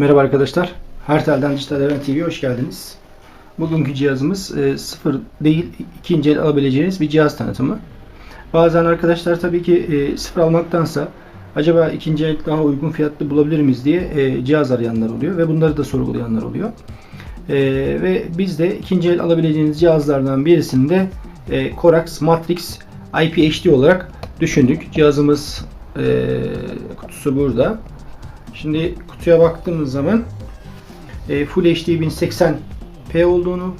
Merhaba arkadaşlar. Hertel'den Dijital Event TV'ye hoş geldiniz. Bugünkü cihazımız e, sıfır değil, ikinci el alabileceğiniz bir cihaz tanıtımı. Bazen arkadaşlar tabii ki e, sıfır almaktansa acaba ikinci el daha uygun fiyatlı bulabilir miyiz diye e, cihaz arayanlar oluyor ve bunları da sorgulayanlar oluyor. E, ve biz de ikinci el alabileceğiniz cihazlardan birisini de e, Corax Matrix IPHD olarak düşündük. Cihazımız e, kutusu burada. Şimdi kutuya baktığımız zaman e, Full HD 1080p olduğunu,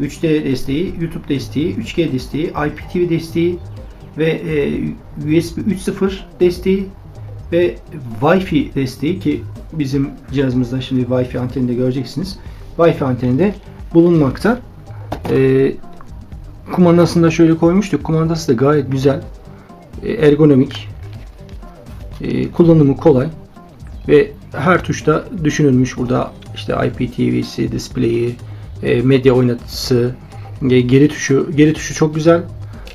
3D desteği, YouTube desteği, 3G desteği, IPTV desteği ve e, USB 3.0 desteği ve Wi-Fi desteği ki bizim cihazımızda şimdi Wi-Fi anteni de göreceksiniz. Wi-Fi anteni de bulunmakta. E, kumandasını da şöyle koymuştuk. Kumandası da gayet güzel. Ergonomik. Kullanımı kolay ve her tuşta düşünülmüş burada işte IPTV'si, display'i, e, medya oynatıcısı, e, geri tuşu, geri tuşu çok güzel.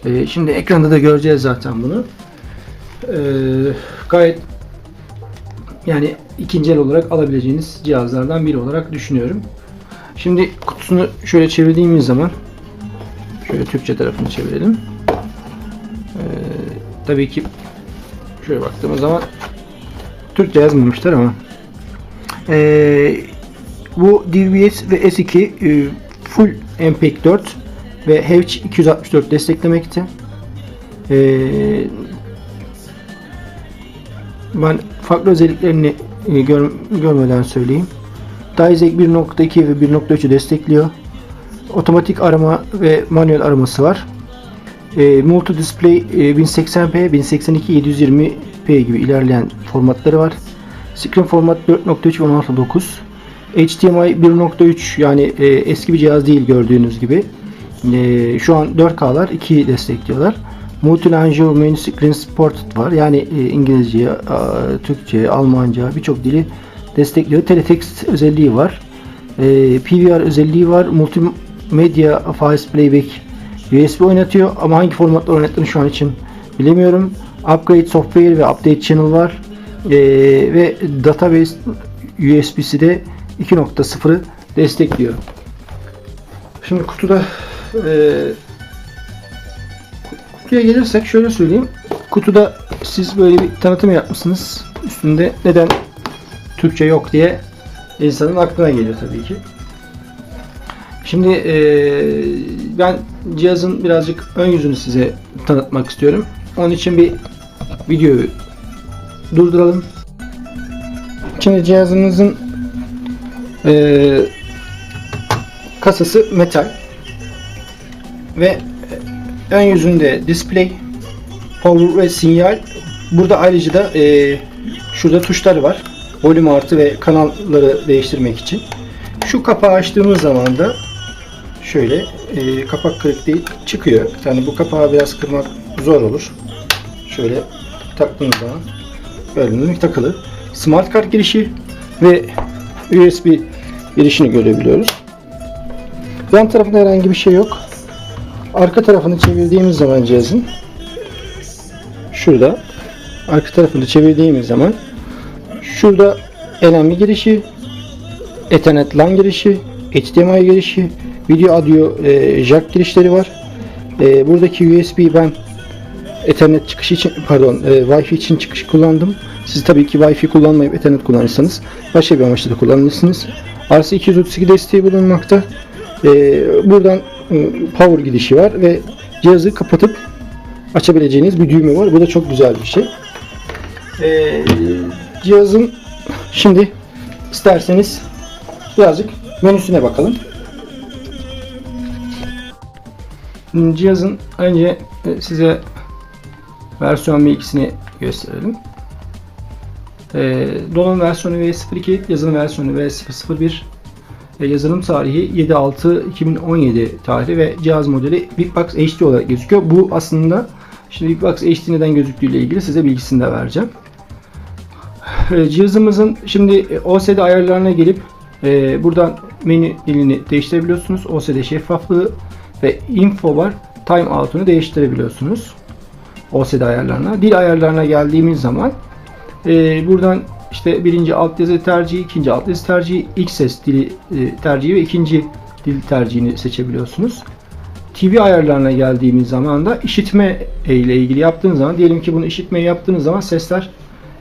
E, şimdi ekranda da göreceğiz zaten bunu. Gayet yani ikinci el olarak alabileceğiniz cihazlardan biri olarak düşünüyorum. Şimdi kutusunu şöyle çevirdiğimiz zaman şöyle Türkçe tarafını çevirelim. Tabii ki şöyle baktığımız zaman Türkçe yazmamışlar ama ee, bu DVS ve S2 e, full MPEG 4 ve H 264 desteklemekte. Ee, ben farklı özelliklerini e, gör, görmeden söyleyeyim. Dizeg 1.2 ve 1.3'ü destekliyor. Otomatik arama ve manuel araması var. E, Multi Display e, 1080p, 1082, 720p gibi ilerleyen formatları var. Screen format 4.3 ve 16.9. HDMI 1.3 yani e, eski bir cihaz değil gördüğünüz gibi. E, şu an 4K'lar 2'yi destekliyorlar. Multilanguage Main Screen Support var. Yani e, İngilizce, a, Türkçe, Almanca birçok dili destekliyor. Teletext özelliği var. E, PVR özelliği var. Multimedia Files Playback USB oynatıyor ama hangi formatta oynattığını şu an için bilemiyorum. Upgrade Software ve Update Channel var. Ee, ve Database USB'si de 2.0'ı destekliyor. Şimdi kutuda e, kutuya gelirsek şöyle söyleyeyim. Kutuda siz böyle bir tanıtım yapmışsınız. Üstünde neden Türkçe yok diye insanın aklına geliyor tabii ki. Şimdi e, ben cihazın birazcık ön yüzünü size tanıtmak istiyorum. Onun için bir videoyu durduralım. Şimdi cihazımızın e, kasası metal ve ön yüzünde display, power ve sinyal. Burada ayrıca da e, şurada tuşları var. Volüm artı ve kanalları değiştirmek için. Şu kapağı açtığımız zaman da şöyle e, kapak kırık değil çıkıyor. Yani bu kapağı biraz kırmak zor olur. Şöyle taktığımız zaman gördüğünüz takılı. Smart kart girişi ve USB girişini görebiliyoruz. Yan tarafında herhangi bir şey yok. Arka tarafını çevirdiğimiz zaman cihazın şurada arka tarafını çevirdiğimiz zaman şurada LNB girişi Ethernet LAN girişi HDMI girişi video audio e, jack girişleri var. E, buradaki USB ben Ethernet çıkışı için pardon e, Wi-Fi için çıkış kullandım. Siz tabii ki Wi-Fi kullanmayıp Ethernet kullanırsanız başka bir amaçla da kullanırsınız. RC232 desteği bulunmakta. E, buradan e, power gidişi var ve cihazı kapatıp açabileceğiniz bir düğme var. Bu da çok güzel bir şey. E, cihazın şimdi isterseniz birazcık menüsüne bakalım. Cihazın önce e, size versiyon bilgisini gösterelim. E, donanım versiyonu V02, yazılım versiyonu V001, e, yazılım tarihi 7.6.2017 tarihi ve cihaz modeli Bigbox HD olarak gözüküyor. Bu aslında şimdi Bigbox HD neden gözüktüğü ile ilgili size bilgisini de vereceğim. E, cihazımızın şimdi OSD ayarlarına gelip e, buradan menü dilini değiştirebiliyorsunuz. OSD şeffaflığı ve info var. Time out'unu değiştirebiliyorsunuz. OSD ayarlarına. Dil ayarlarına geldiğimiz zaman e, buradan işte birinci alt yazı tercihi, ikinci alt yazı tercihi, ilk ses dili e, tercihi ve ikinci dil tercihini seçebiliyorsunuz. TV ayarlarına geldiğimiz zaman da işitme ile ilgili yaptığınız zaman diyelim ki bunu işitmeyi yaptığınız zaman sesler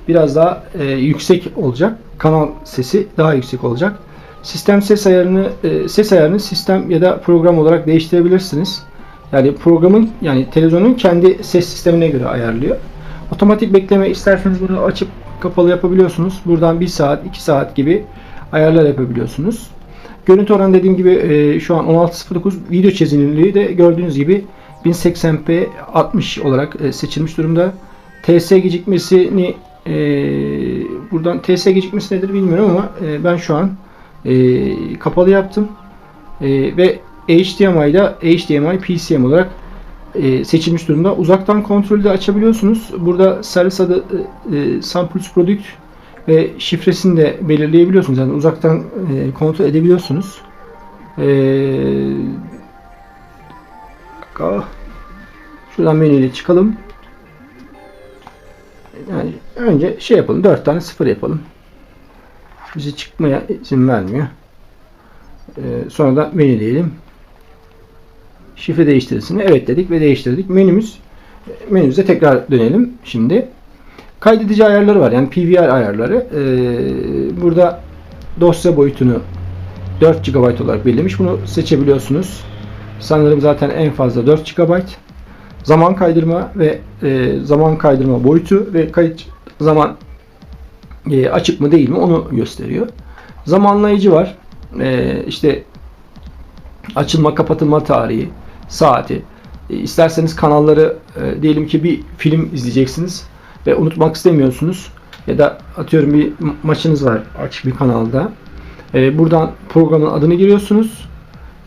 biraz daha e, yüksek olacak. Kanal sesi daha yüksek olacak. Sistem ses ayarını e, ses ayarını sistem ya da program olarak değiştirebilirsiniz. Yani programın yani televizyonun kendi ses sistemine göre ayarlıyor. Otomatik bekleme isterseniz bunu açıp kapalı yapabiliyorsunuz. Buradan 1 saat, 2 saat gibi ayarlar yapabiliyorsunuz. Görüntü oranı dediğim gibi e, şu an 16.09 video çözünürlüğü de gördüğünüz gibi 1080p 60 olarak e, seçilmiş durumda. TS gecikmesini e, buradan TS gecikmesi nedir bilmiyorum ama e, ben şu an e, kapalı yaptım. E, ve HDMI'da HDMI PCM olarak e, seçilmiş durumda. Uzaktan kontrolü de açabiliyorsunuz. Burada servis adı e, e, Samples Product ve şifresini de belirleyebiliyorsunuz. Yani uzaktan e, kontrol edebiliyorsunuz. E, dakika. şuradan menüyle çıkalım. Yani önce şey yapalım. 4 tane sıfır yapalım. Bizi çıkmaya izin vermiyor. E, sonra da menü diyelim. Şifre değiştirilsin. Evet dedik ve değiştirdik. Menümüz menümüze tekrar dönelim şimdi. Kaydedici ayarları var. Yani PVR ayarları. Ee, burada dosya boyutunu 4 GB olarak belirlemiş. Bunu seçebiliyorsunuz. Sanırım zaten en fazla 4 GB. Zaman kaydırma ve e, zaman kaydırma boyutu ve kayıt zaman e, açık mı değil mi onu gösteriyor. Zamanlayıcı var. E, işte açılma kapatılma tarihi, saati. E, isterseniz kanalları e, diyelim ki bir film izleyeceksiniz ve unutmak istemiyorsunuz ya da atıyorum bir maçınız var açık bir kanalda. E, buradan programın adını giriyorsunuz.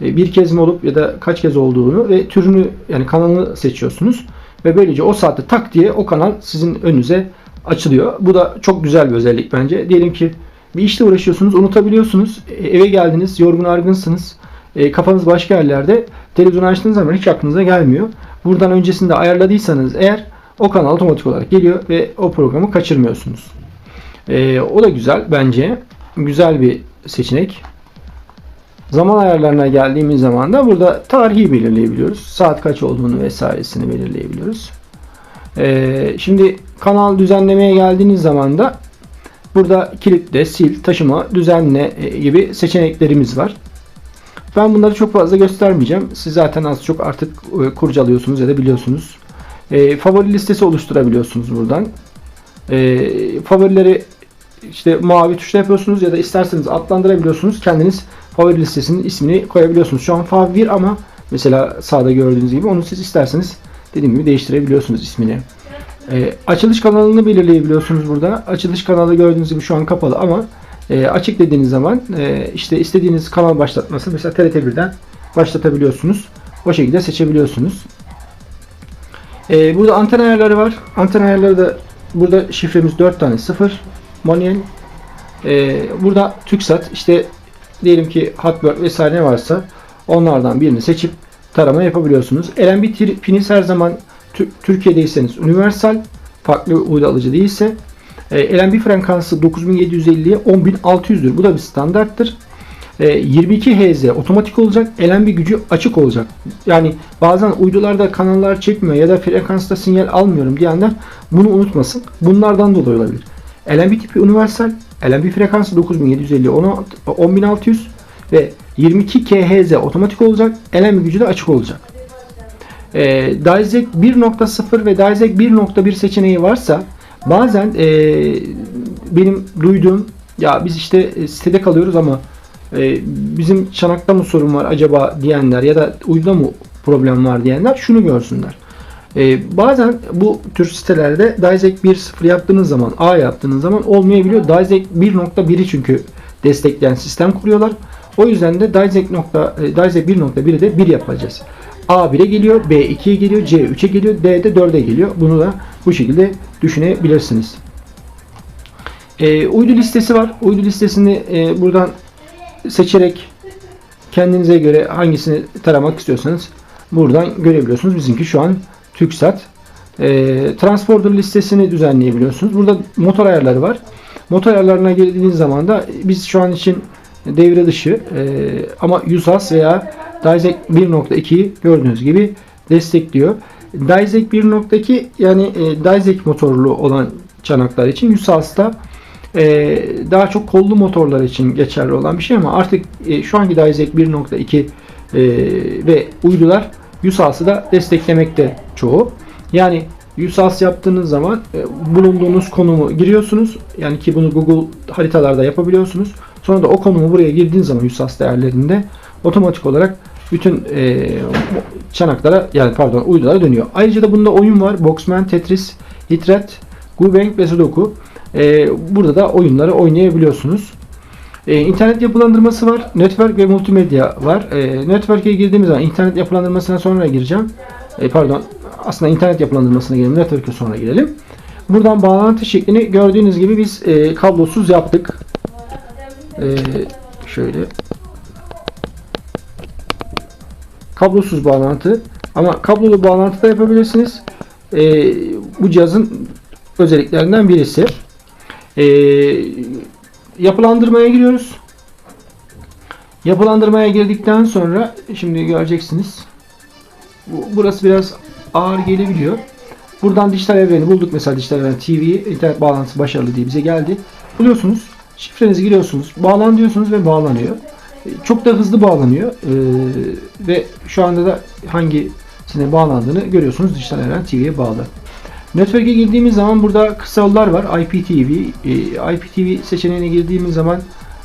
E, bir kez mi olup ya da kaç kez olduğunu ve türünü yani kanalını seçiyorsunuz ve böylece o saatte tak diye o kanal sizin önünüze açılıyor. Bu da çok güzel bir özellik bence. Diyelim ki bir işle uğraşıyorsunuz, unutabiliyorsunuz. Eve geldiniz, yorgun argınsınız. E, kafanız başka yerlerde. Televizyon açtığınız zaman hiç aklınıza gelmiyor. Buradan öncesinde ayarladıysanız eğer o kanal otomatik olarak geliyor ve o programı kaçırmıyorsunuz. E, o da güzel bence. Güzel bir seçenek. Zaman ayarlarına geldiğimiz zaman da burada tarihi belirleyebiliyoruz. Saat kaç olduğunu vesairesini belirleyebiliyoruz. Ee, şimdi kanal düzenlemeye geldiğiniz zaman da burada kilitle, sil, taşıma, düzenle e, gibi seçeneklerimiz var. Ben bunları çok fazla göstermeyeceğim. Siz zaten az çok artık e, kurcalıyorsunuz ya da biliyorsunuz. E, favori listesi oluşturabiliyorsunuz buradan. E, favorileri işte mavi tuşla yapıyorsunuz ya da isterseniz adlandırabiliyorsunuz. Kendiniz favori listesinin ismini koyabiliyorsunuz. Şu an fav 1 ama mesela sağda gördüğünüz gibi onu siz isterseniz dediğim gibi değiştirebiliyorsunuz ismini. E, açılış kanalını belirleyebiliyorsunuz burada. Açılış kanalı gördüğünüz gibi şu an kapalı ama e, açık dediğiniz zaman e, işte istediğiniz kanal başlatması mesela TRT1'den başlatabiliyorsunuz. O şekilde seçebiliyorsunuz. E, burada anten ayarları var. Anten ayarları da burada şifremiz 4 tane 0 manuel. E, burada TürkSat işte diyelim ki Hotbird vesaire ne varsa onlardan birini seçip tarama yapabiliyorsunuz. LNB piniz her zaman Türkiye'deyseniz universal farklı uydu alıcı değilse LNB frekansı 9750'ye 10600'dür. Bu da bir standarttır. E, 22 Hz otomatik olacak. LNB gücü açık olacak. Yani bazen uydularda kanallar çekmiyor ya da frekansta sinyal almıyorum diyenler bunu unutmasın. Bunlardan dolayı olabilir. LNB tipi universal. LNB frekansı 9750 10600 ve 22 kHz otomatik olacak. LNB gücü de açık olacak. E, DialSec 1.0 ve DialSec 1.1 seçeneği varsa bazen e, benim duyduğum ya biz işte e, sitede kalıyoruz ama e, bizim çanakta mı sorun var acaba diyenler ya da uyduda mı problem var diyenler şunu görsünler. E, bazen bu tür sitelerde DialSec 1.0 yaptığınız zaman A yaptığınız zaman olmayabiliyor. DialSec 1.1'i çünkü destekleyen sistem kuruyorlar. O yüzden de DialSec, nokta, e, DialSec 1.1'i de 1 yapacağız. A1'e geliyor, B2'ye geliyor, C3'e geliyor, D de 4'e geliyor. Bunu da bu şekilde düşünebilirsiniz. E, uydu listesi var. Uydu listesini e, buradan seçerek kendinize göre hangisini taramak istiyorsanız buradan görebiliyorsunuz. Bizimki şu an TürkSat. E, transporter listesini düzenleyebiliyorsunuz. Burada motor ayarları var. Motor ayarlarına girdiğiniz zaman da biz şu an için devre dışı e, ama USAS veya DiSEC 1.2'yi gördüğünüz gibi destekliyor. DiSEC 1.2 yani e, DiSEC motorlu olan çanaklar için USAS'ta e, daha çok kollu motorlar için geçerli olan bir şey ama artık e, şu anki DiSEC 1.2 e, ve uydular USAS'ı da desteklemekte çoğu. Yani USAS yaptığınız zaman e, bulunduğunuz konumu giriyorsunuz. Yani ki bunu Google haritalarda yapabiliyorsunuz. Sonra da o konumu buraya girdiğiniz zaman USAS değerlerinde otomatik olarak bütün e, çanaklara yani pardon uydulara dönüyor. Ayrıca da bunda oyun var. Boxman, Tetris, Hitret, Gubank ve Sudoku. E, burada da oyunları oynayabiliyorsunuz. E, internet yapılandırması var. Network ve multimedya var. E, network'e girdiğimiz zaman internet yapılandırmasına sonra gireceğim. E, pardon. Aslında internet yapılandırmasına girelim. Network'e sonra girelim. Buradan bağlantı şeklini gördüğünüz gibi biz e, kablosuz yaptık. E, şöyle kablosuz bağlantı ama kablolu bağlantı da yapabilirsiniz. E, bu cihazın özelliklerinden birisi. E, yapılandırmaya giriyoruz. Yapılandırmaya girdikten sonra şimdi göreceksiniz. Bu- Burası biraz ağır gelebiliyor. Buradan dijital evreni bulduk. Mesela dijital evren TV internet bağlantısı başarılı diye bize geldi. Buluyorsunuz. Şifrenizi giriyorsunuz. Bağlan diyorsunuz ve bağlanıyor. Çok da hızlı bağlanıyor. Ee, ve şu anda da hangisine bağlandığını görüyorsunuz. Dijital evren TV'ye bağlı. Network'e girdiğimiz zaman burada kısa yollar var. IPTV. E, IPTV seçeneğine girdiğimiz zaman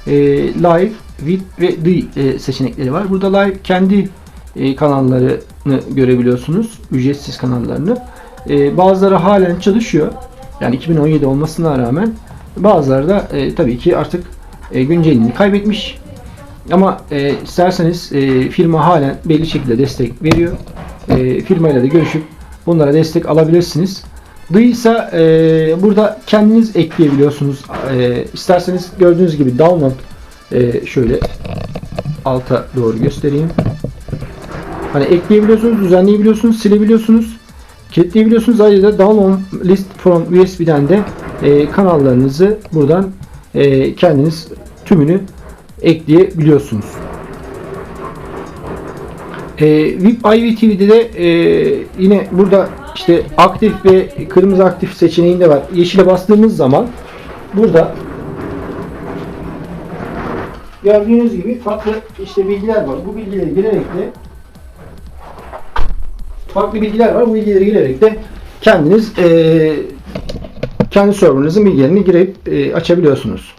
e, Live, With ve The e, seçenekleri var. Burada Live kendi e, kanallarını görebiliyorsunuz. Ücretsiz kanallarını. E, bazıları halen çalışıyor. Yani 2017 olmasına rağmen bazıları da e, tabii ki artık e, güncelliğini kaybetmiş. Ama e, isterseniz e, firma halen belli şekilde destek veriyor. E, firmayla da görüşüp bunlara destek alabilirsiniz. Dıysa e, burada kendiniz ekleyebiliyorsunuz. E, isterseniz gördüğünüz gibi download e, şöyle alta doğru göstereyim. Hani ekleyebiliyorsunuz, düzenleyebiliyorsunuz, silebiliyorsunuz, kilitleyebiliyorsunuz. Ayrıca download list from USB'den de e, kanallarınızı buradan e, kendiniz tümünü ekleyebiliyorsunuz. E, VIP IVTV'de de e, yine burada işte aktif ve kırmızı aktif seçeneğinde var. Yeşile bastığımız zaman burada gördüğünüz gibi farklı işte bilgiler var. Bu bilgileri girerek de farklı bilgiler var. Bu bilgileri girerek de kendiniz e, kendi serverınızın bilgilerini girip e, açabiliyorsunuz.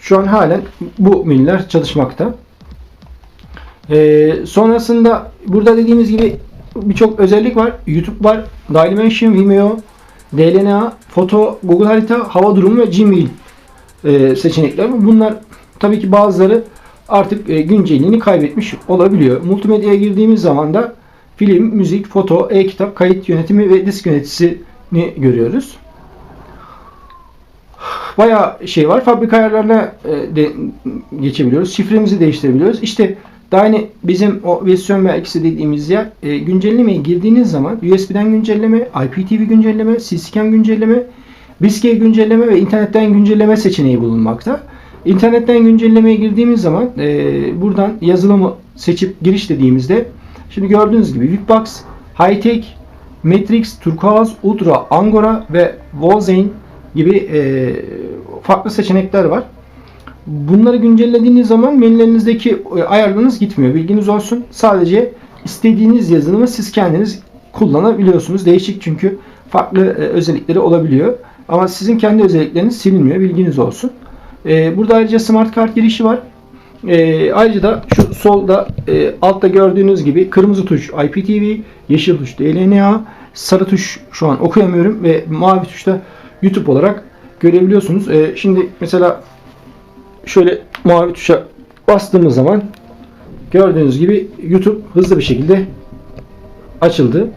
Şu an halen bu menüler çalışmakta. Ee, sonrasında burada dediğimiz gibi birçok özellik var. YouTube var, Dailymotion, Vimeo, DLNA, foto, Google Harita, hava durumu ve Gmail e, seçenekler. Bunlar tabii ki bazıları artık e, güncelliğini kaybetmiş olabiliyor. Multimedyaya girdiğimiz zaman da film, müzik, foto, e-kitap, kayıt yönetimi ve disk yöneticisini görüyoruz bayağı şey var. Fabrika ayarlarına e, de geçebiliyoruz. Şifremizi değiştirebiliyoruz. İşte daha yeni bizim o versiyon ve eksi dediğimiz yer e, güncellemeye girdiğiniz zaman USB'den güncelleme, IPTV güncelleme, CCAM güncelleme, BISCE güncelleme ve internetten güncelleme seçeneği bulunmakta. İnternetten güncellemeye girdiğimiz zaman e, buradan yazılımı seçip giriş dediğimizde şimdi gördüğünüz gibi Whipbox, Hightech, Matrix, Turquoise, Ultra, Angora ve Wolzane gibi e, farklı seçenekler var. Bunları güncellediğiniz zaman menülerinizdeki e, ayarlarınız gitmiyor. Bilginiz olsun. Sadece istediğiniz yazılımı siz kendiniz kullanabiliyorsunuz. Değişik çünkü farklı e, özellikleri olabiliyor. Ama sizin kendi özellikleriniz silinmiyor. Bilginiz olsun. E, burada ayrıca smart kart girişi var. Ayrıca da şu solda altta gördüğünüz gibi kırmızı tuş IPTV, yeşil tuş DLNA, sarı tuş şu an okuyamıyorum ve mavi tuşta YouTube olarak görebiliyorsunuz. E, şimdi mesela şöyle mavi tuşa bastığımız zaman gördüğünüz gibi YouTube hızlı bir şekilde açıldı.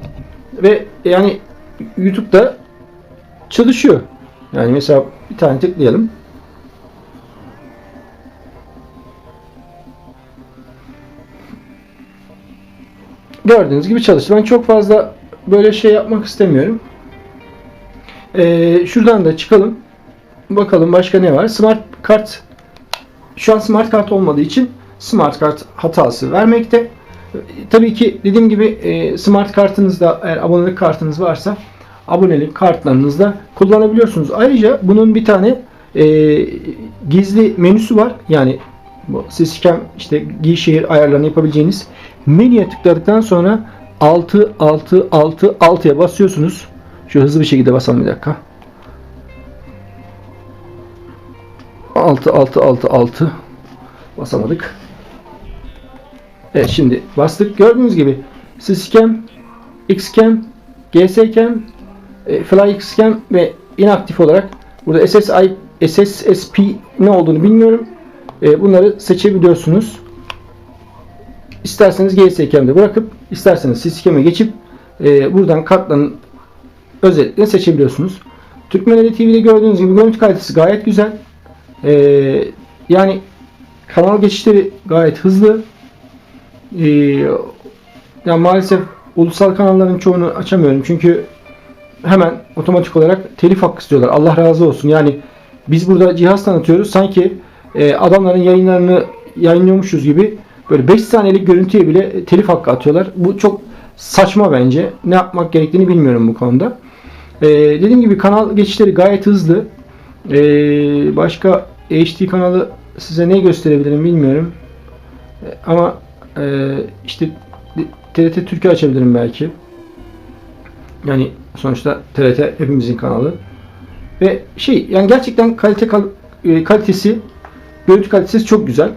Ve yani YouTube'da çalışıyor. Yani mesela bir tane tıklayalım. Gördüğünüz gibi çalıştı. Ben çok fazla böyle şey yapmak istemiyorum. Ee, şuradan da çıkalım. Bakalım başka ne var? Smart kart şu an smart kart olmadığı için smart kart hatası vermekte. Tabii ki dediğim gibi e, smart kartınızda eğer abonelik kartınız varsa abonelik kartlarınızda kullanabiliyorsunuz. Ayrıca bunun bir tane e, gizli menüsü var. Yani bu Syscam işte giy şehir ayarlarını yapabileceğiniz menüye tıkladıktan sonra 6 6 6 6'ya basıyorsunuz. Şu hızlı bir şekilde basalım bir dakika. 6 6 6 6 basamadık. Evet şimdi bastık. Gördüğünüz gibi Syscam, Xcam, GSCam, e, FlyXcam ve inaktif olarak burada SSI, SSSP ne olduğunu bilmiyorum. E, bunları seçebiliyorsunuz. İsterseniz GSCam'de bırakıp isterseniz Syscam'e geçip e, buradan kartların özelliklerini seçebiliyorsunuz. Türkmeneli TV'de gördüğünüz gibi görüntü kalitesi gayet güzel. Ee, yani kanal geçişleri gayet hızlı. Ee, yani maalesef ulusal kanalların çoğunu açamıyorum çünkü hemen otomatik olarak telif hakkı istiyorlar. Allah razı olsun. Yani biz burada cihaz tanıtıyoruz. Sanki e, adamların yayınlarını yayınlıyormuşuz gibi böyle 5 saniyelik görüntüye bile telif hakkı atıyorlar. Bu çok saçma bence. Ne yapmak gerektiğini bilmiyorum bu konuda. Ee, dediğim gibi kanal geçişleri gayet hızlı. Ee, başka HD kanalı size ne gösterebilirim bilmiyorum. Ee, ama e, işte TRT Türkiye açabilirim belki. Yani sonuçta TRT hepimizin kanalı. Ve şey yani gerçekten kalite kal- e, kalitesi görüntü kalitesi çok güzel.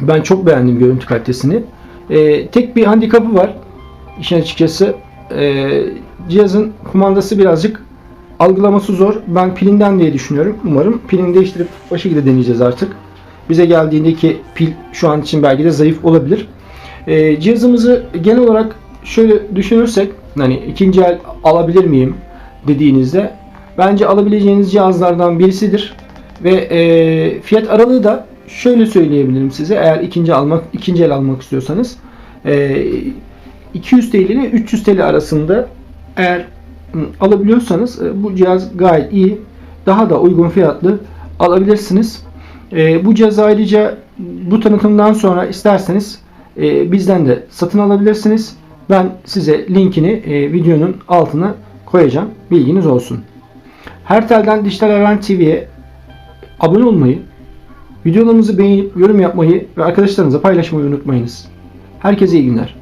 Ben çok beğendim görüntü kalitesini. Ee, tek bir handikapı var. İşin açıkçası e, cihazın kumandası birazcık algılaması zor. Ben pilinden diye düşünüyorum. Umarım pilini değiştirip o şekilde deneyeceğiz artık. Bize geldiğindeki pil şu an için belki de zayıf olabilir. Ee, cihazımızı genel olarak şöyle düşünürsek hani ikinci el alabilir miyim dediğinizde bence alabileceğiniz cihazlardan birisidir. Ve e, fiyat aralığı da şöyle söyleyebilirim size eğer ikinci almak ikinci el almak istiyorsanız e, 200 TL ile 300 TL arasında eğer alabiliyorsanız e, bu cihaz gayet iyi. Daha da uygun fiyatlı alabilirsiniz. E, bu cihazı ayrıca bu tanıtımdan sonra isterseniz e, bizden de satın alabilirsiniz. Ben size linkini videonun altına koyacağım. Bilginiz olsun. Hertel'den Dijital Evren TV'ye abone olmayı, videolarımızı beğenip yorum yapmayı ve arkadaşlarınıza paylaşmayı unutmayınız. Herkese iyi günler.